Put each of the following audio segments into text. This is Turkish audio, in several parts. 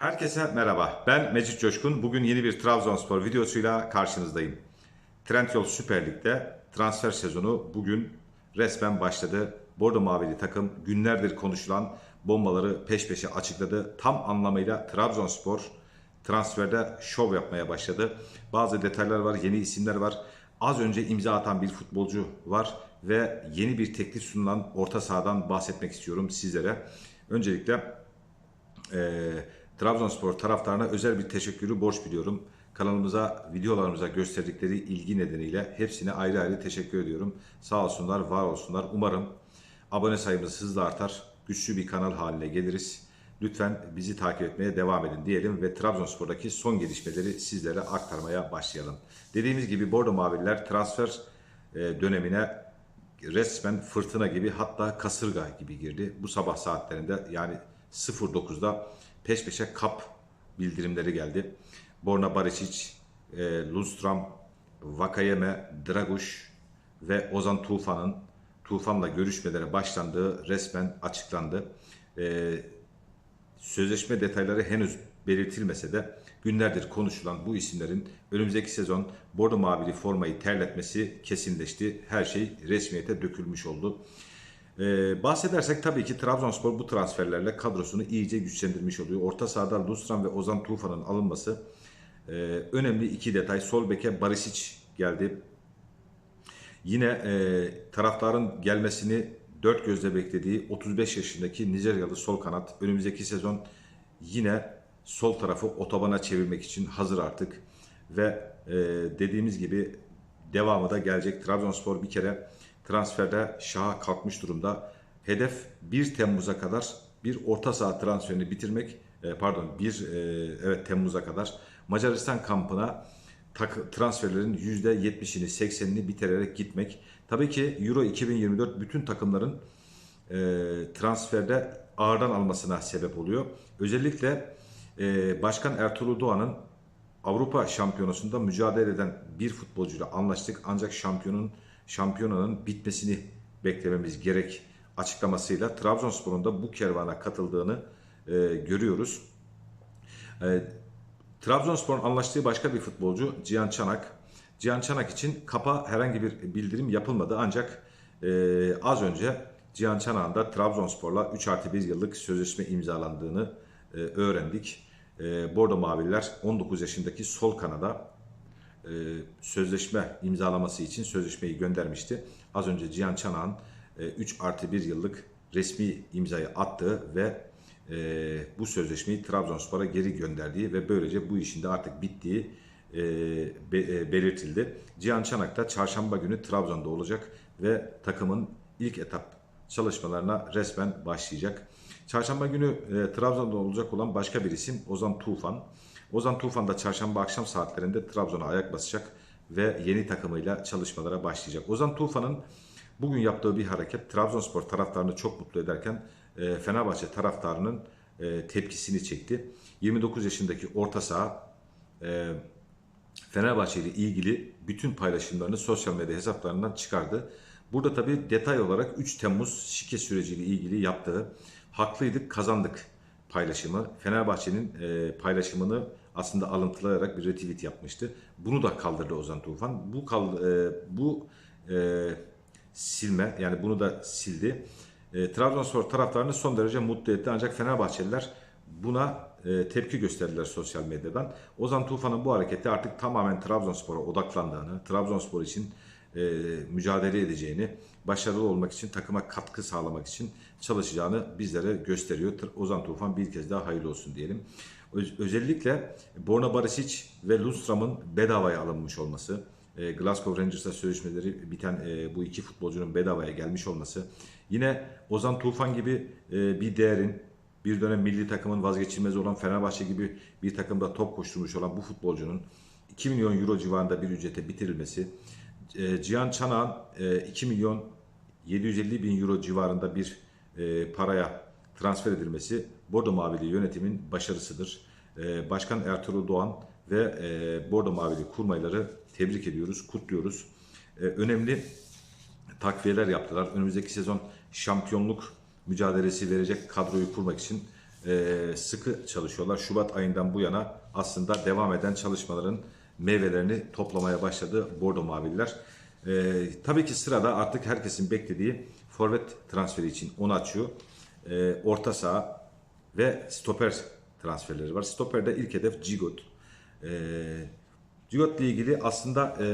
Herkese merhaba. Ben Mecit Coşkun. Bugün yeni bir Trabzonspor videosuyla karşınızdayım. Trendyol Süper Lig'de transfer sezonu bugün resmen başladı. Bordo Mavili takım günlerdir konuşulan bombaları peş peşe açıkladı. Tam anlamıyla Trabzonspor transferde şov yapmaya başladı. Bazı detaylar var, yeni isimler var. Az önce imza atan bir futbolcu var ve yeni bir teklif sunulan orta sahadan bahsetmek istiyorum sizlere. Öncelikle e, Trabzonspor taraftarına özel bir teşekkürü borç biliyorum. Kanalımıza, videolarımıza gösterdikleri ilgi nedeniyle hepsine ayrı ayrı teşekkür ediyorum. Sağ olsunlar, var olsunlar. Umarım abone sayımız hızla artar. Güçlü bir kanal haline geliriz. Lütfen bizi takip etmeye devam edin diyelim ve Trabzonspor'daki son gelişmeleri sizlere aktarmaya başlayalım. Dediğimiz gibi Bordo Mavililer transfer e, dönemine resmen fırtına gibi hatta kasırga gibi girdi. Bu sabah saatlerinde yani 09'da peş peşe kap bildirimleri geldi. Borna Barisic, e, Lundstram, Vakayeme, Draguş ve Ozan Tufan'ın Tufan'la görüşmelere başlandığı resmen açıklandı. E, sözleşme detayları henüz belirtilmese de günlerdir konuşulan bu isimlerin önümüzdeki sezon Bordo Mavili formayı terletmesi kesinleşti. Her şey resmiyete dökülmüş oldu. Ee, bahsedersek tabii ki Trabzonspor bu transferlerle kadrosunu iyice güçlendirmiş oluyor. Orta sahada Lustran ve Ozan Tufan'ın alınması e, önemli iki detay. Sol beke Barisic geldi. Yine e, taraftarın gelmesini dört gözle beklediği 35 yaşındaki Nijeryalı sol kanat önümüzdeki sezon yine sol tarafı otobana çevirmek için hazır artık. Ve e, dediğimiz gibi devamı da gelecek. Trabzonspor bir kere transferde şaha kalkmış durumda. Hedef 1 Temmuz'a kadar bir orta saha transferini bitirmek. E, pardon 1 e, evet Temmuz'a kadar Macaristan kampına transferlerin %70'ini 80'ini bitirerek gitmek. Tabii ki Euro 2024 bütün takımların e, transferde ağırdan almasına sebep oluyor. Özellikle Başkan Ertuğrul Doğan'ın Avrupa Şampiyonası'nda mücadele eden bir futbolcuyla anlaştık. Ancak şampiyonun şampiyonanın bitmesini beklememiz gerek açıklamasıyla Trabzonspor'un da bu kervana katıldığını e, görüyoruz. E, Trabzonspor'un anlaştığı başka bir futbolcu Cihan Çanak. Cihan Çanak için kapa herhangi bir bildirim yapılmadı ancak e, az önce Cihan Çanak'ın da Trabzonspor'la 3 artı 1 yıllık sözleşme imzalandığını e, öğrendik. E, Bordo Mavililer 19 yaşındaki sol kanada sözleşme imzalaması için sözleşmeyi göndermişti. Az önce Cihan Çanak'ın e, 3 artı 1 yıllık resmi imzayı attığı ve e, bu sözleşmeyi Trabzonspor'a geri gönderdiği ve böylece bu işin de artık bittiği e, be, e, belirtildi. Cihan Çanak da çarşamba günü Trabzon'da olacak ve takımın ilk etap çalışmalarına resmen başlayacak. Çarşamba günü e, Trabzon'da olacak olan başka bir isim Ozan Tufan. Ozan Tufan da çarşamba akşam saatlerinde Trabzon'a ayak basacak ve yeni takımıyla çalışmalara başlayacak. Ozan Tufan'ın bugün yaptığı bir hareket Trabzonspor taraftarını çok mutlu ederken e, Fenerbahçe taraftarının e, tepkisini çekti. 29 yaşındaki orta saha e, Fenerbahçe ile ilgili bütün paylaşımlarını sosyal medya hesaplarından çıkardı. Burada tabi detay olarak 3 Temmuz şike süreciyle ilgili yaptığı haklıydık kazandık paylaşımı Fenerbahçe'nin e, paylaşımını aslında alıntılayarak bir retweet yapmıştı. Bunu da kaldırdı Ozan Tufan. Bu kal, e, bu e, silme yani bunu da sildi. E, Trabzonspor taraftarını son derece mutlu etti ancak Fenerbahçeliler buna e, tepki gösterdiler sosyal medyadan. Ozan Tufan'ın bu hareketi artık tamamen Trabzonspor'a odaklandığını, Trabzonspor için e, mücadele edeceğini, başarılı olmak için, takıma katkı sağlamak için çalışacağını bizlere gösteriyor. Ozan Tufan bir kez daha hayırlı olsun diyelim. Öz- özellikle Borna Barisic ve Lundstram'ın bedavaya alınmış olması, e, Glasgow Rangers'la sözleşmeleri biten e, bu iki futbolcunun bedavaya gelmiş olması, yine Ozan Tufan gibi e, bir değerin, bir dönem milli takımın vazgeçilmezi olan Fenerbahçe gibi bir takımda top koşturmuş olan bu futbolcunun 2 milyon euro civarında bir ücrete bitirilmesi, e, Cihan Çanak'ın e, 2 milyon 750 bin euro civarında bir e, paraya transfer edilmesi Bordo Mavili yönetimin başarısıdır. E, Başkan Ertuğrul Doğan ve e, Bordo Mavili kurmayları tebrik ediyoruz, kutluyoruz. E, önemli takviyeler yaptılar. Önümüzdeki sezon şampiyonluk mücadelesi verecek kadroyu kurmak için e, sıkı çalışıyorlar. Şubat ayından bu yana aslında devam eden çalışmaların meyvelerini toplamaya başladı Bordo Mavililer. E, tabii ki sırada artık herkesin beklediği forvet transferi için onu açıyor. E, orta saha ve stoper transferleri var. Stoperde ilk hedef Gigot. E, Gigot ile ilgili aslında e,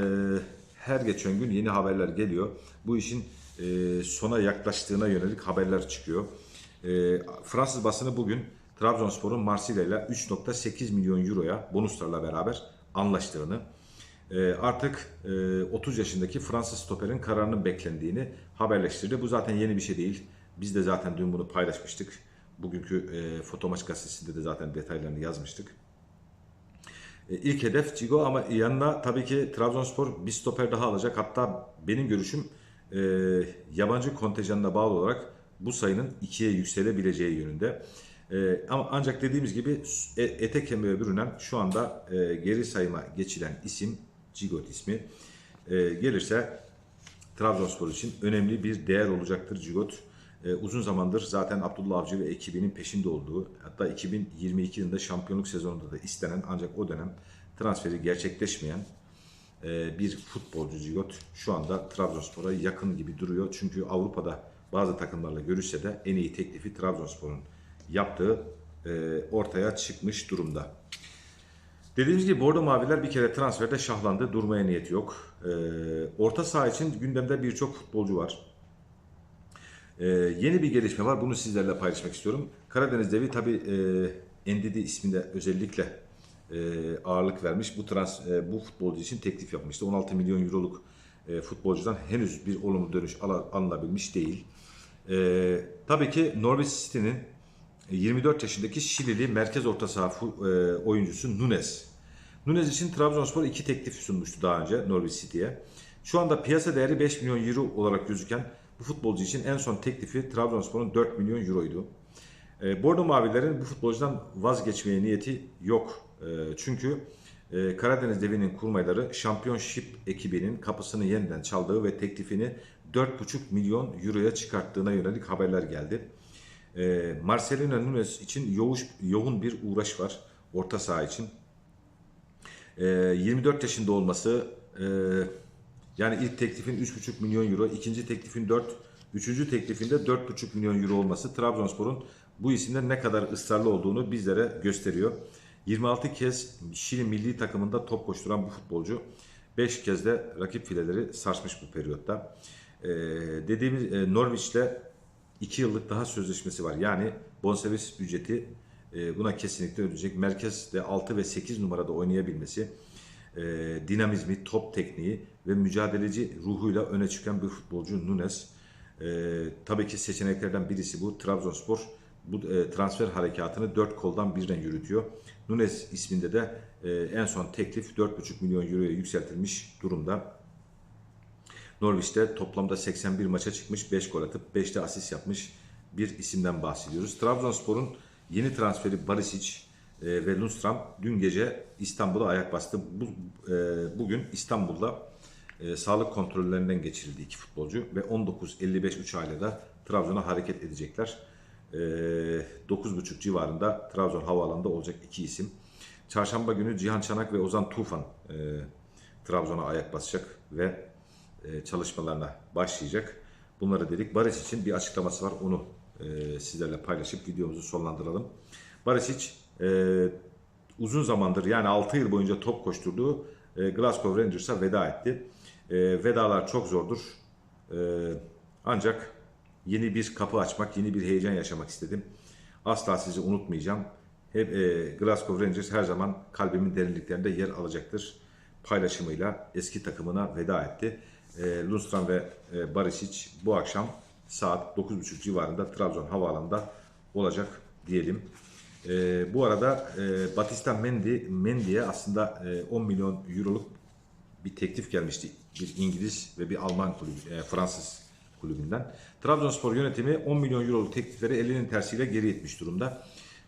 her geçen gün yeni haberler geliyor. Bu işin e, sona yaklaştığına yönelik haberler çıkıyor. E, Fransız basını bugün Trabzonspor'un Marsilya ile 3.8 milyon euroya bonuslarla beraber anlaştığını, e, artık e, 30 yaşındaki Fransız stoperin kararının beklendiğini haberleştirdi. Bu zaten yeni bir şey değil. Biz de zaten dün bunu paylaşmıştık. Bugünkü e, Fotomaç gazetesinde de zaten detaylarını yazmıştık. E, İlk hedef Cigo ama yanına tabii ki Trabzonspor bir stoper daha alacak. Hatta benim görüşüm e, yabancı kontenjanına bağlı olarak bu sayının ikiye yükselebileceği yönünde. E, ama ancak dediğimiz gibi e, ete kemiğe bürünen şu anda e, geri sayıma geçilen isim Cigot ismi. E, gelirse Trabzonspor için önemli bir değer olacaktır Cigot. Ee, uzun zamandır zaten Abdullah Avcı ve ekibinin peşinde olduğu hatta 2022 yılında şampiyonluk sezonunda da istenen ancak o dönem transferi gerçekleşmeyen e, bir futbolcu Cigot şu anda Trabzonspor'a yakın gibi duruyor. Çünkü Avrupa'da bazı takımlarla görüşse de en iyi teklifi Trabzonspor'un yaptığı e, ortaya çıkmış durumda. Dediğimiz gibi Bordo Maviler bir kere transferde şahlandı. Durmaya niyeti yok. Ee, orta saha için gündemde birçok futbolcu var. Ee, yeni bir gelişme var. Bunu sizlerle paylaşmak istiyorum. Karadeniz Devi tabi e, Endidi isminde özellikle e, ağırlık vermiş. Bu trans e, bu futbolcu için teklif yapmıştı. 16 milyon euroluk e, futbolcudan henüz bir olumlu dönüş ala- alınabilmiş değil. E, tabii ki Norwich City'nin 24 yaşındaki Şilili merkez orta saha e, oyuncusu Nunes. Nunes için Trabzonspor iki teklif sunmuştu daha önce Norwich City'ye. Şu anda piyasa değeri 5 milyon euro olarak gözüken bu futbolcu için en son teklifi Trabzonspor'un 4 milyon euroydu. E, Bordo Mavilerin bu futbolcudan vazgeçmeye niyeti yok. E, çünkü e, Karadeniz Devi'nin kurmayları Championship ekibinin kapısını yeniden çaldığı ve teklifini 4,5 milyon euroya çıkarttığına yönelik haberler geldi. E, Marcelino Nunes için yoğuş, yoğun bir uğraş var orta saha için. E, 24 yaşında olması, e, yani ilk teklifin 3,5 milyon euro, ikinci teklifin 4, üçüncü teklifinde 4,5 milyon euro olması Trabzonspor'un bu isimde ne kadar ısrarlı olduğunu bizlere gösteriyor. 26 kez Şili milli takımında top koşturan bu futbolcu 5 kez de rakip fileleri sarsmış bu periyotta. Ee, dediğimiz e, Norwich'le 2 yıllık daha sözleşmesi var. Yani bonservis ücreti e, buna kesinlikle ödeyecek. Merkezde 6 ve 8 numarada oynayabilmesi, e, dinamizmi, top tekniği ve mücadeleci ruhuyla öne çıkan bir futbolcu Nunes. E, tabii ki seçeneklerden birisi bu. Trabzonspor bu transfer harekatını dört koldan birden yürütüyor. Nunes isminde de en son teklif 4,5 milyon euroya yükseltilmiş durumda. Norwich'te toplamda 81 maça çıkmış, 5 gol atıp 5 de asist yapmış bir isimden bahsediyoruz. Trabzonspor'un yeni transferi Barisic e, ve Lundstram dün gece İstanbul'a ayak bastı. Bu, e, bugün İstanbul'da e, sağlık kontrollerinden geçirildi iki futbolcu ve 19.55 uçağıyla da Trabzon'a hareket edecekler. E, 9.30 civarında Trabzon havaalanında olacak iki isim. Çarşamba günü Cihan Çanak ve Ozan Tufan e, Trabzon'a ayak basacak ve çalışmalarına başlayacak. Bunları dedik. Barış için bir açıklaması var. Onu e, sizlerle paylaşıp videomuzu sonlandıralım. Barisic e, uzun zamandır yani 6 yıl boyunca top koşturduğu e, Glasgow Rangers'a veda etti. E, vedalar çok zordur. E, ancak yeni bir kapı açmak, yeni bir heyecan yaşamak istedim. Asla sizi unutmayacağım. Hep e, Glasgow Rangers her zaman kalbimin derinliklerinde yer alacaktır. Paylaşımıyla eski takımına veda etti. E, Lundstram ve e, Barisic bu akşam saat 9.30 civarında Trabzon Havaalanı'nda olacak diyelim. E, bu arada e, Batista Mendy, Mendy'ye aslında e, 10 milyon euroluk bir teklif gelmişti. Bir İngiliz ve bir Alman kulübü, e, Fransız kulübünden. Trabzonspor yönetimi 10 milyon euroluk teklifleri elinin tersiyle geri etmiş durumda.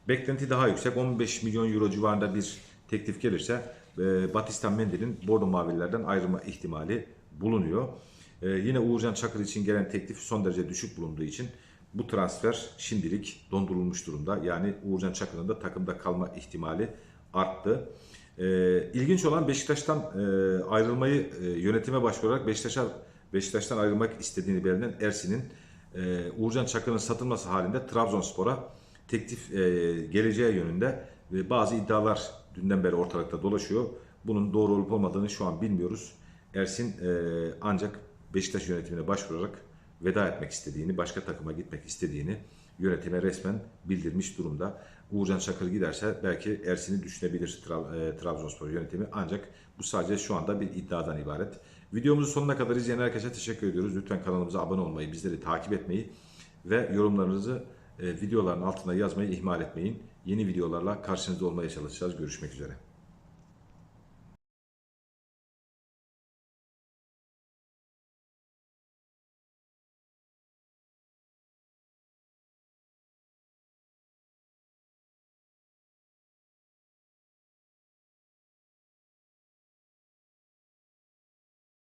Beklenti daha yüksek. 15 milyon euro civarında bir teklif gelirse e, Batista Mendy'nin Bordo Mavililerden ayrılma ihtimali bulunuyor. E, yine Uğurcan Çakır için gelen teklif son derece düşük bulunduğu için bu transfer şimdilik dondurulmuş durumda. Yani Uğurcan Çakır'ın da takımda kalma ihtimali arttı. Ee, ilginç olan Beşiktaş'tan e, ayrılmayı e, yönetime başvurarak Beşiktaş'a Beşiktaş'tan ayrılmak istediğini belirten Ersin'in e, Uğurcan Çakır'ın satılması halinde Trabzonspor'a teklif e, geleceği yönünde ve bazı iddialar dünden beri ortalıkta dolaşıyor. Bunun doğru olup olmadığını şu an bilmiyoruz. Ersin e, ancak Beşiktaş yönetimine başvurarak veda etmek istediğini, başka takıma gitmek istediğini yönetime resmen bildirmiş durumda. Uğurcan Çakır giderse belki Ersin'i düşünebilir e, Trabzonspor yönetimi ancak bu sadece şu anda bir iddiadan ibaret. Videomuzu sonuna kadar izleyen herkese teşekkür ediyoruz. Lütfen kanalımıza abone olmayı, bizleri takip etmeyi ve yorumlarınızı e, videoların altına yazmayı ihmal etmeyin. Yeni videolarla karşınızda olmaya çalışacağız. Görüşmek üzere.